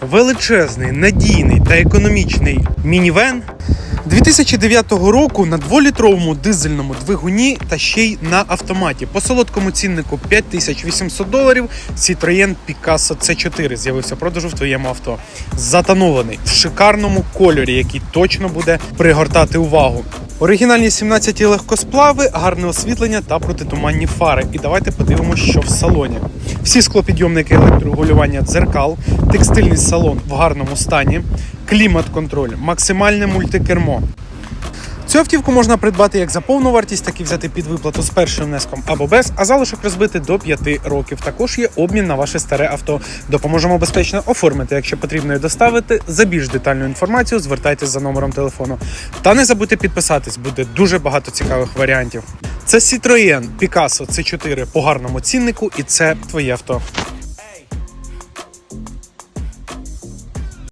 величезний, надійний та економічний мінівен 2009 року на 2-літровому дизельному двигуні та ще й на автоматі. По солодкому ціннику 5800 доларів Citroën Picasso C4 з'явився в продажу в твоєму авто. Затонований в шикарному кольорі, який точно буде пригортати увагу. Оригінальні 17 легкосплави, гарне освітлення та протитуманні фари. І давайте подивимося, що в салоні. Всі склопідйомники електрорегулювання дзеркал, текстильний салон в гарному стані, клімат-контроль, максимальне мультикермо. Цю автівку можна придбати як за повну вартість, так і взяти під виплату з першим внеском або без, а залишок розбити до 5 років. Також є обмін на ваше старе авто. Допоможемо безпечно оформити, якщо потрібно і доставити. За більш детальну інформацію звертайтесь за номером телефону. Та не забудьте підписатись, буде дуже багато цікавих варіантів. Це Citroën Picasso C4 по гарному ціннику, і це твоє авто.